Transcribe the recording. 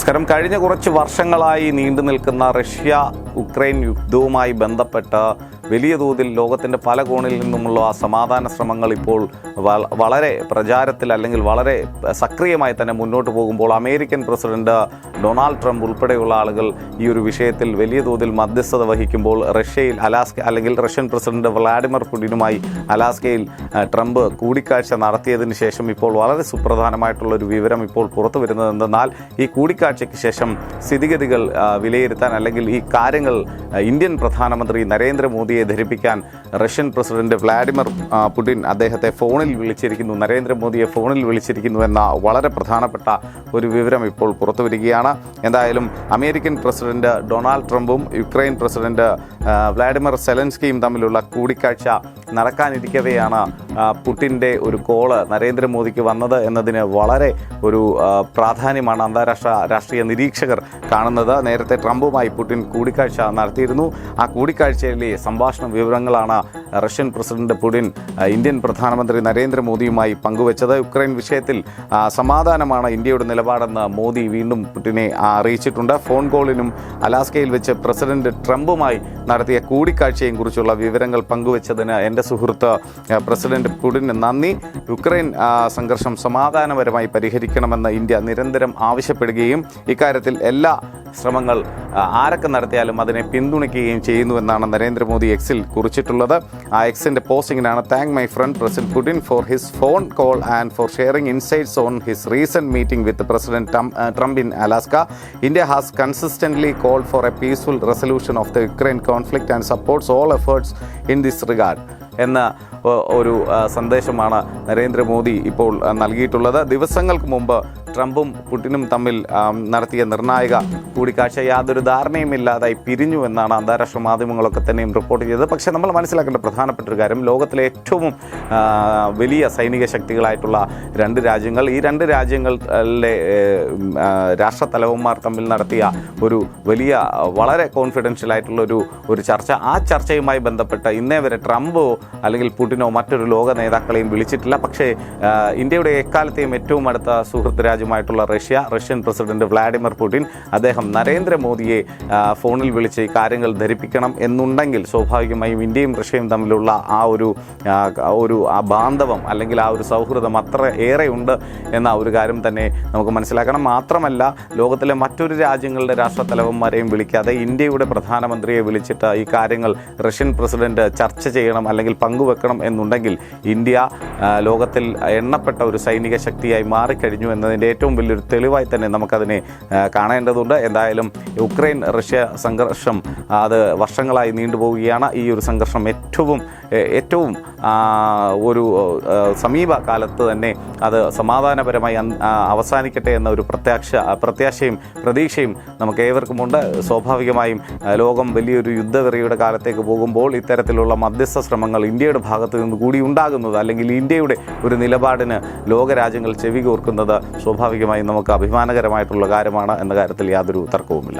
നമസ്കാരം. കഴിഞ്ഞ കുറച്ച് വർഷങ്ങളായി നീണ്ടു നിൽക്കുന്ന റഷ്യ ഉക്രൈൻ യുദ്ധവുമായി ബന്ധപ്പെട്ട വലിയ തോതിൽ ലോകത്തിന്റെ പല കോണിൽ നിന്നുമുള്ള ആ സമാധാന ശ്രമങ്ങൾ ഇപ്പോൾ വളരെ പ്രചാരത്തിൽ അല്ലെങ്കിൽ വളരെ സക്രിയമായി തന്നെ മുന്നോട്ട് പോകുമ്പോൾ അമേരിക്കൻ പ്രസിഡന്റ് ഡൊണാൾഡ് ട്രംപ് ഉൾപ്പെടെയുള്ള ആളുകൾ ഈ ഒരു വിഷയത്തിൽ വലിയ തോതിൽ മധ്യസ്ഥത വഹിക്കുമ്പോൾ റഷ്യയിൽ അലാസ്ക അല്ലെങ്കിൽ റഷ്യൻ പ്രസിഡന്റ് വ്ളാഡിമിർ പുടിനുമായി അലാസ്കയിൽ ട്രംപ് കൂടിക്കാഴ്ച നടത്തിയതിന് ശേഷം ഇപ്പോൾ വളരെ സുപ്രധാനമായിട്ടുള്ള ഒരു വിവരം ഇപ്പോൾ പുറത്തു വരുന്നത് എന്തെന്നാൽ ഈ കൂടിക്കാഴ്ചയ്ക്ക് ശേഷം സ്ഥിതിഗതികൾ വിലയിരുത്താൻ അല്ലെങ്കിൽ ഈ കാര്യങ്ങൾ ഇന്ത്യൻ പ്രധാനമന്ത്രി നരേന്ദ്രമോദിയെ ധരിപ്പിക്കാൻ റഷ്യൻ പ്രസിഡന്റ് വ്ളാഡിമിർ പുടിൻ അദ്ദേഹത്തെ ഫോണിൽ വിളിച്ചിരിക്കുന്നു. നരേന്ദ്രമോദിയെ ഫോണിൽ വിളിച്ചിരിക്കുന്നു എന്ന വളരെ പ്രധാനപ്പെട്ട ഒരു വിവരം ഇപ്പോൾ പുറത്തു വരികയാണ്. എന്തായാലും അമേരിക്കൻ പ്രസിഡന്റ് ഡൊണാൾഡ് ട്രംപും യുക്രൈൻ പ്രസിഡന്റ് വ്ളാഡിമിർ സെലൻസ്കിയും തമ്മിലുള്ള കൂടിക്കാഴ്ച നടക്കാനിരിക്കവെയാണ് പുടിന്റെ ഒരു കോൾ നരേന്ദ്രമോദിക്ക് വന്നത് എന്നതിന് വളരെ ഒരു പ്രാധാന്യമാണ് അന്താരാഷ്ട്ര രാഷ്ട്രീയ നിരീക്ഷകർ കാണുന്നത്. നേരത്തെ ട്രംപുമായി പുടിൻ കൂടിക്കാഴ്ച നടത്തിയിരുന്നു. ആ കൂടിക്കാഴ്ചയിലെ സംഭാഷണ വിവരങ്ങളാണ് റഷ്യൻ പ്രസിഡന്റ് പുടിൻ ഇന്ത്യൻ പ്രധാനമന്ത്രി നരേന്ദ്രമോദിയുമായി പങ്കുവച്ചത്. യുക്രൈൻ വിഷയത്തിൽ സമാധാനമാണ് ഇന്ത്യയുടെ നിലപാടെന്ന് മോദി വീണ്ടും പുടിനെ അറിയിച്ചിട്ടുണ്ട്. ഫോൺ കോളിനും അലാസ്കയിൽ വെച്ച് പ്രസിഡന്റ് ട്രംപുമായി നടത്തിയ കൂടിക്കാഴ്ചയും കുറിച്ചുള്ള വിവരങ്ങൾ പങ്കുവച്ചതിന് എന്റെ സുഹൃത്ത് പ്രസിഡന്റ് പുടിന് നന്ദി. യുക്രൈൻ സംഘർഷം സമാധാനപരമായി പരിഹരിക്കണമെന്ന് ഇന്ത്യ നിരന്തരം ആവശ്യപ്പെടുകയും ഇക്കാര്യത്തിൽ എല്ലാ ശ്രമങ്ങൾ ആരൊക്കെ നടത്തിയാലും അതിനെ പിന്തുണയ്ക്കുകയും ചെയ്യുന്നുവെന്നാണ് നരേന്ദ്രമോദി എക്സിൽ കുറിച്ചിട്ടുള്ളത്. ആ എക്സിന്റെ പോസ്റ്റിങ്ങിനാണ് thank my friend president Putin for his phone call and for sharing insights on his recent meeting with president Trump in Alaska India has consistently call for a peaceful resolution of the Ukraine conflict and supports all efforts in this regard എന്ന ഒരു സന്ദേശമാണ് നരേന്ദ്രമോദി ഇപ്പോൾ നൽകിയിട്ടുള്ളത്. ദിവസങ്ങൾക്ക് മുമ്പ് ട്രംപും പുടിനും തമ്മിൽ നടത്തിയ നിർണായക കൂടിക്കാഴ്ച യാതൊരു ധാരണയും ഇല്ലാതായി പിരിഞ്ഞു എന്നാണ് അന്താരാഷ്ട്ര മാധ്യമങ്ങളൊക്കെ തന്നെയും റിപ്പോർട്ട് ചെയ്തത്. പക്ഷേ നമ്മൾ മനസ്സിലാക്കേണ്ട പ്രധാനപ്പെട്ട ഒരു കാര്യം ലോകത്തിലെ ഏറ്റവും വലിയ സൈനിക ശക്തികളായിട്ടുള്ള രണ്ട് രാജ്യങ്ങൾ ഈ രണ്ട് രാജ്യങ്ങളിലെ രാഷ്ട്രത്തലവന്മാർ തമ്മിൽ നടത്തിയ ഒരു വലിയ വളരെ കോൺഫിഡൻഷ്യൽ ആയിട്ടുള്ള ഒരു ഒരു ചർച്ച. ആ ചർച്ചയുമായി ബന്ധപ്പെട്ട് ഇന്നേ വരെ ട്രംപോ അല്ലെങ്കിൽ പുടിനോ മറ്റൊരു ലോക നേതാക്കളെയും വിളിച്ചിട്ടില്ല. പക്ഷേ ഇന്ത്യയുടെ എക്കാലത്തെയും ഏറ്റവും അടുത്ത സുഹൃത്ത് രാജ്യമായിട്ടുള്ള Russia Russian president Vladimir Putin അദ്ദേഹം നരേന്ദ്രമോദിയെ ഫോണിൽ വിളിച്ച് കാര്യങ്ങൾ ധരിപ്പിക്കണം എന്നുണ്ടെങ്കിൽ സ്വാഭാവികമായും ഇന്ത്യയും റഷ്യയും തമ്മിലുള്ള ആ ഒരു ഒരു ആ ബാന്ധവം അല്ലെങ്കിൽ ആ ഒരു സൗഹൃദം അത്ര ഏറെ ഉണ്ട് എന്ന ഒരു കാര്യം തന്നെ നമുക്ക് മനസ്സിലാക്കണം. മാത്രമല്ല ലോകത്തിലെ മറ്റൊരു രാജ്യങ്ങളുടെ രാഷ്ട്രത്തലവന്മാരെയും വിളിക്കാതെ ഇന്ത്യയുടെ പ്രധാനമന്ത്രിയെ വിളിച്ചിട്ട് ഈ കാര്യങ്ങൾ റഷ്യൻ പ്രസിഡന്റ് ചർച്ച ചെയ്യണം അല്ലെങ്കിൽ പങ്കുവെക്കണം എന്നുണ്ടെങ്കിൽ ഇന്ത്യ ലോകത്തിൽ എണ്ണപ്പെട്ട ഒരു സൈനിക ശക്തിയായി മാറിക്കഴിഞ്ഞു എന്നതിന്റെ ഏറ്റവും വലിയൊരു തെളിവായി തന്നെ നമുക്കതിനെ കാണേണ്ടതുണ്ട്. എന്തായാലും യുക്രൈൻ റഷ്യ സംഘർഷം അത് വർഷങ്ങളായി നീണ്ടുപോവുകയാണ് ഈ ഒരു സംഘർഷം ഏറ്റവും ഏറ്റവും ഒരു സമീപകാലത്ത് സമീപ കാലത്ത് തന്നെ അത് സമാധാനപരമായി അവസാനിക്കട്ടെ എന്ന ഒരു പ്രത്യാക്ഷ പ്രത്യാശയും പ്രതീക്ഷയും നമുക്ക് ഏവർക്കുമുണ്ട് സ്വാഭാവികമായും ലോകം വലിയൊരു യുദ്ധവെറിയുടെ കാലത്തേക്ക് പോകുമ്പോൾ ഇത്തരത്തിലുള്ള മധ്യസ്ഥ ശ്രമങ്ങൾ ഇന്ത്യയുടെ ഭാഗത്ത് നിന്ന് കൂടി ഉണ്ടാകുന്നത് അല്ലെങ്കിൽ ഇന്ത്യയുടെ ഒരു നിലപാടിന് ലോകരാജ്യങ്ങൾ ചെവി കോർക്കുന്നത് സ്വാഭാവികമായും നമുക്ക് അഭിമാനകരമായിട്ടുള്ള കാര്യമാണ് എന്ന കാര്യത്തിൽ യാതൊരു തർക്കവുമില്ല.